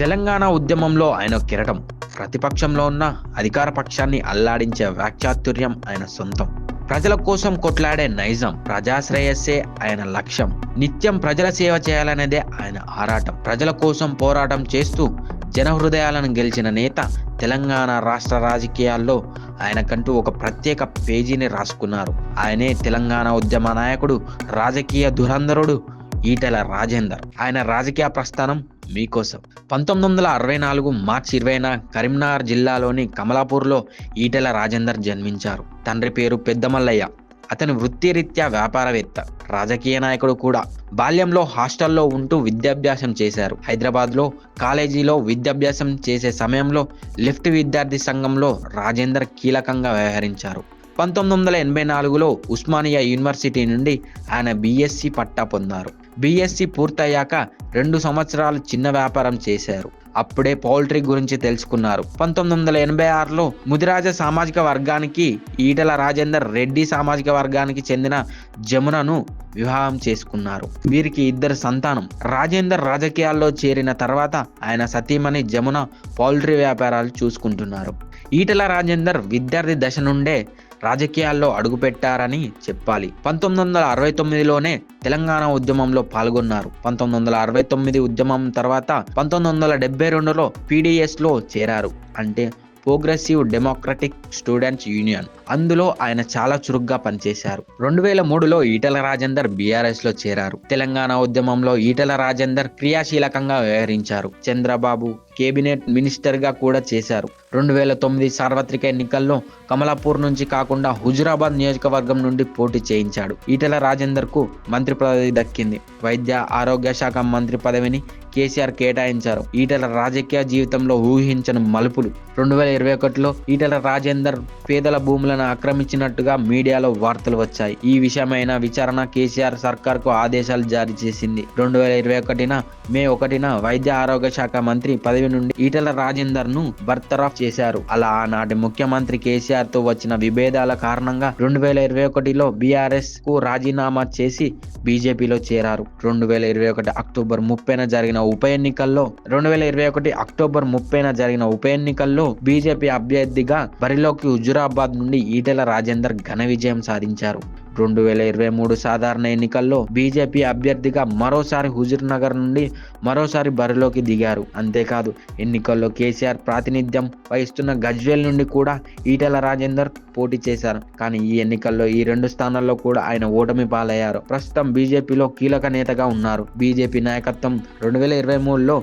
తెలంగాణ ఉద్యమంలో ఆయన కిరటం. ప్రతిపక్షంలో ఉన్న అధికార పక్షాన్ని అల్లాడించే వాక్చాతుర్యం ఆయన సొంతం. ప్రజల కోసం కొట్లాడే నైజం ప్రజాశ్రేయస్సే ఆయన లక్ష్యం. నిత్యం ప్రజల సేవ చేయాలనేదే ఆయన ఆరాటం. ప్రజల కోసం పోరాటం చేస్తూ జనహృదయాలను గెలిచిన నేత తెలంగాణ రాష్ట్ర రాజకీయాల్లో ఆయనకంటూ ఒక ప్రత్యేక పేజీని రాసుకున్నారు. ఆయనే తెలంగాణ ఉద్యమ నాయకుడు రాజకీయ దురంధరుడు ఈటెల రాజేందర్. ఆయన రాజకీయ ప్రస్థానం మీకోసం. పంతొమ్మిది వందల అరవై నాలుగు మార్చి ఇరవైన కరీంనగర్ జిల్లాలోని కమలాపూర్లో ఈటెల రాజేందర్ జన్మించారు. తండ్రి పేరు పెద్దమల్లయ్య. అతని వృత్తిరీత్యా వ్యాపారవేత్త రాజకీయ నాయకుడు కూడా. బాల్యంలో హాస్టల్లో ఉంటూ విద్యాభ్యాసం చేశారు. హైదరాబాద్లో కాలేజీలో విద్యాభ్యాసం చేసే సమయంలో లెఫ్ట్ విద్యార్థి సంఘంలో రాజేందర్ కీలకంగా వ్యవహరించారు. పంతొమ్మిది వందల ఎనభై నాలుగులో ఉస్మానియా యూనివర్సిటీ నుండి ఆయన బీఎస్సీ పట్టా పొందారు. బీఎస్సీ పూర్తయ్యాక రెండు సంవత్సరాలు చిన్న వ్యాపారం చేశారు. అప్పుడే పౌల్ట్రీ గురించి తెలుసుకున్నారు. పంతొమ్మిది వందల ఎనభై ఆరులో ముదిరాజ సామాజిక వర్గానికి ఈటల రాజేందర్ రెడ్డి సామాజిక వర్గానికి చెందిన జమునను వివాహం చేసుకున్నారు. వీరికి ఇద్దరు సంతానం. రాజేందర్ రాజకీయాల్లో చేరిన తర్వాత ఆయన సతీమణి జమున పౌల్ట్రీ వ్యాపారాలు చూసుకుంటున్నారు. ఈటల రాజేందర్ విద్యార్థి దశ నుండే రాజకీయాల్లో అడుగుపెట్టారని చెప్పాలి. పంతొమ్మిది వందల అరవై తొమ్మిదిలోనే తెలంగాణ ఉద్యమంలో పాల్గొన్నారు. పంతొమ్మిది వందల అరవై తొమ్మిది ఉద్యమం తర్వాత పంతొమ్మిది వందల డెబ్బై రెండులో పీడిఎస్లో చేరారు. అంటే ప్రోగ్రెసివ్ డెమోక్రటిక్ స్టూడెంట్స్ యూనియన్ అందులో ఆయన చాలా చురుగ్గా పనిచేశారు. రెండు వేల మూడులో ఈటల రాజేందర్ బీఆర్ఎస్లో చేరారు. తెలంగాణ ఉద్యమంలో ఈటల రాజేందర్ క్రియాశీలకంగా వ్యవహరించారు. చంద్రబాబు కేబినెట్ మినిస్టర్గా కూడా చేశారు. రెండు వేల తొమ్మిది సార్వత్రిక ఎన్నికల్లో కమలాపూర్ నుంచి కాకుండా హుజురాబాద్ నియోజకవర్గం నుండి పోటీ చేయించాడు. ఈటల రాజేందర్కు మంత్రి పదవి దక్కింది. వైద్య ఆరోగ్య శాఖ మంత్రి పదవిని కేసీఆర్ కేటాయించారు. ఈటల రాజకీయ జీవితంలో ఊహించని మలుపులు. రెండు వేల ఇరవై ఒకటిలో ఈటల రాజేందర్ పేదల భూములను ఆక్రమించినట్టుగా మీడియాలో వార్తలు వచ్చాయి. ఈ విషయమైన విచారణ కేసీఆర్ సర్కార్కు ఆదేశాలు జారీ చేసింది. రెండు వేల ఇరవై ఒకటిన మే ఒకటిన వైద్య ఆరోగ్య శాఖ మంత్రి పదవి నుండి ఈటల రాజేందర్ను బర్తరఫ్ చేశారు. అలా ఆనాటి ముఖ్యమంత్రి కేసీఆర్తో వచ్చిన విభేదాల కారణంగా రెండు వేల ఇరవై ఒకటిలో బీఆర్ఎస్కు రాజీనామా చేసి బీజేపీలో చేరారు. రెండు వేల ఇరవై ఒకటి అక్టోబర్ ముప్పైన జరిగిన ఉప ఎన్నికల్లో రెండు వేల ఇరవై ఒకటి అక్టోబర్ ముప్పైన జరిగిన ఉప ఎన్నికల్లో బీజేపీ అభ్యర్థిగా బరిలోకి హుజురాబాద్ నుండి ఈటెల రాజేందర్ ఘన విజయం సాధించారు. రెండు వేల ఇరవై మూడు సాధారణ ఎన్నికల్లో బీజేపీ అభ్యర్థిగా మరోసారి హుజూర్ నగర్ నుండి మరోసారి బరిలోకి దిగారు. అంతేకాదు ఎన్నికల్లో కేసీఆర్ ప్రాతినిధ్యం వహిస్తున్న గజ్వేల్ నుండి కూడా ఈటెల రాజేందర్ పోటీ చేశారు. కానీ ఈ ఎన్నికల్లో ఈ రెండు స్థానాల్లో కూడా ఆయన ఓటమి పాలయ్యారు. ప్రస్తుతం బీజేపీలో కీలక నేతగా ఉన్నారు. బీజేపీ నాయకత్వం రెండు వేల ఇరవై మూడులో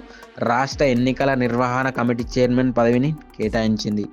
రాష్ట్ర ఎన్నికల నిర్వహణ కమిటీ చైర్మన్ పదవిని కేటాయించింది.